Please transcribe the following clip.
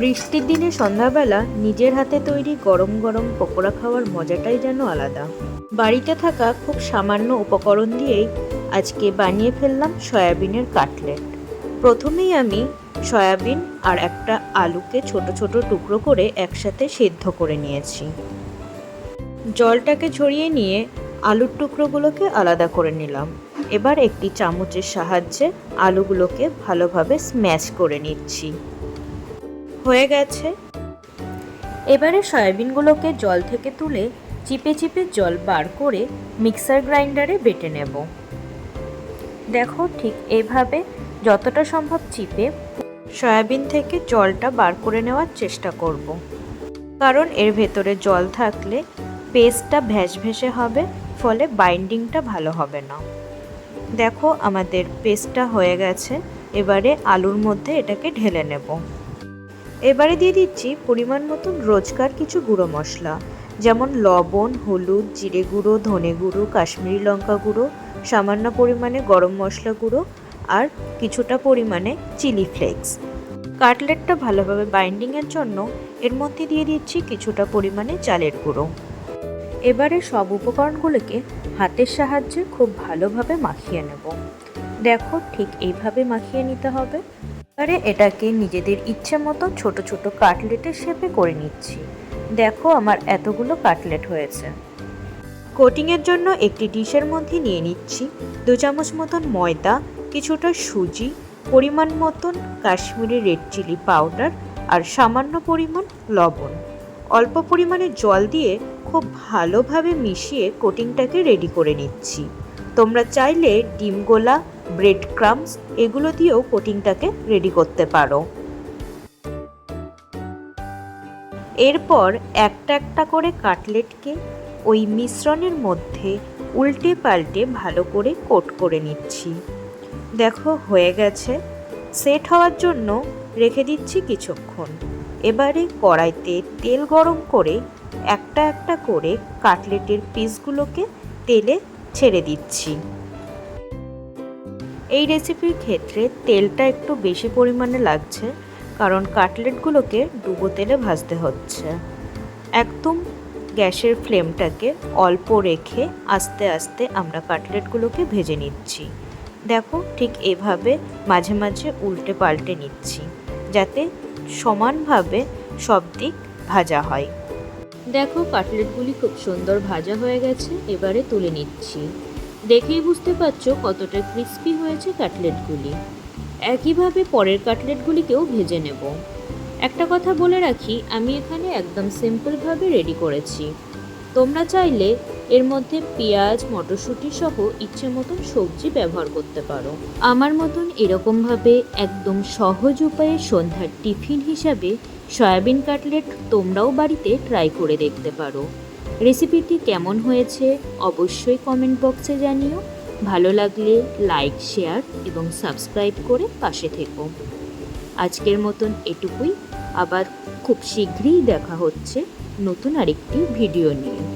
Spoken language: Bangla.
বৃষ্টির দিনে সন্ধ্যাবেলা নিজের হাতে তৈরি গরম গরম পকোড়া খাওয়ার মজাটাই যেন আলাদা। বাড়িতে থাকা খুব সামান্য উপকরণ দিয়েই আজকে বানিয়ে ফেললাম সয়াবিনের কাটলেট। প্রথমেই আমি সয়াবিন আর একটা আলুকে ছোট ছোট টুকরো করে একসাথে সেদ্ধ করে নিয়েছি। জলটাকে ঝরিয়ে নিয়ে আলুর টুকরোগুলোকে আলাদা করে নিলাম। এবার একটি চামচের সাহায্যে আলুগুলোকে ভালোভাবে স্ম্যাশ করে নিচ্ছি। হয়ে গেছে। এবারে সয়াবিনগুলোকে জল থেকে তুলে চিপে চিপে জল বার করে মিক্সার গ্রাইন্ডারে বেটে নেব। দেখো ঠিক এভাবে যতটা সম্ভব চিপে সয়াবিন থেকে জলটা বার করে নেওয়ার চেষ্টা করব। কারণ এর ভেতরে জল থাকলে পেস্টটা ভেসে হবে, ফলে বাইন্ডিংটা ভালো হবে না। দেখো আমাদের পেস্টটা হয়ে গেছে, এবারে আলুর মধ্যে এটাকে ঢেলে নেব। এবারে দিয়ে দিচ্ছি পরিমাণ মতন রোজকার কিছু গুঁড়ো মশলা, যেমন লবণ, হলুদ, জিরে গুঁড়ো, ধনে গুঁড়ো, কাশ্মীরি লঙ্কা গুঁড়ো, সামান্য পরিমাণে গরম মশলা গুঁড়ো আর কিছুটা পরিমাণে চিলি ফ্লেক্স। কাটলেটটা ভালোভাবে বাইন্ডিংয়ের জন্য এর মধ্যে দিয়ে দিচ্ছি কিছুটা পরিমাণে চালের গুঁড়ো। এবারে সব উপকরণগুলোকে হাতের সাহায্যে খুব ভালোভাবে মাখিয়ে নেব। দেখো ঠিক এইভাবে মাখিয়ে নিতে হবে। এবারে এটাকে নিজেদের ইচ্ছে মতো ছোট ছোট কাটলেটের শেপে করে নিচ্ছি। দেখো আমার এতগুলো কাটলেট হয়েছে। কোটিংয়ের জন্য একটি ডিশের মধ্যে নিয়ে নিচ্ছি দু চামচ মতন ময়দা, কিছুটা সুজি, পরিমাণ মতন কাশ্মীরি রেড চিলি পাউডার আর সামান্য পরিমাণ লবণ। অল্প পরিমাণে জল দিয়ে খুব ভালোভাবে মিশিয়ে কোটিংটাকে রেডি করে নিচ্ছি। তোমরা চাইলে ডিম গোলা ব্রেড ক্রামস, এগুলো দিয়েও কোটিংটাকে রেডি করতে পারো। এরপর একটা একটা করে কাটলেটকে ওই মিশ্রণের মধ্যে উল্টে পাল্টে ভালো করে কোট করে নিচ্ছি। দেখো, হয়ে গেছে। সেট হওয়ার জন্য রেখে দিচ্ছি কিছুক্ষণ। এবারে কড়াইতে তেল গরম করে একটা একটা করে কাটলেটের পিসগুলোকে তেলে ছেড়ে দিচ্ছি। এই রেসিপির ক্ষেত্রে তেলটা একটু বেশি পরিমাণে লাগছে, কারণ কাটলেটগুলোকে ডুবো তেলে ভাজতে হচ্ছে। একদম গ্যাসের ফ্লেমটাকে অল্প রেখে আস্তে আস্তে আমরা কাটলেটগুলোকে ভেজে নিচ্ছি। দেখো, ঠিক এভাবে মাঝে মাঝে উল্টে পাল্টে নিচ্ছি, যাতে সমানভাবে সব দিক ভাজা হয়। দেখো কাটলেটগুলি খুব সুন্দর ভাজা হয়ে গেছে, এবারে তুলে নিচ্ছি। দেখেই বুঝতে পারছ কতটা ক্রিস্পি হয়েছে কাটলেটগুলি একইভাবে পরের কাটলেটগুলিকেও ভেজে নেব। একটা কথা বলে রাখি, আমি এখানে একদম সিম্পলভাবে রেডি করেছি। তোমরা চাইলে এর মধ্যে পেঁয়াজ মটরশুঁটি সহ ইচ্ছে মতন সবজি ব্যবহার করতে পারো। আমার মতন এরকমভাবে একদম সহজ উপায়ে সন্ধ্যার টিফিন হিসাবে সয়াবিন কাটলেট তোমরাও বাড়িতে ট্রাই করে দেখতে পারো। রেসিপিটি কেমন হয়েছে অবশ্যই কমেন্ট বক্সে জানিও। ভালো লাগলে লাইক শেয়ার এবং সাবস্ক্রাইব করে পাশে থেকো। আজকের মতন এটুকুই। আবার খুব শীঘ্রই দেখা হচ্ছে নতুন আরেকটি ভিডিও নিয়ে।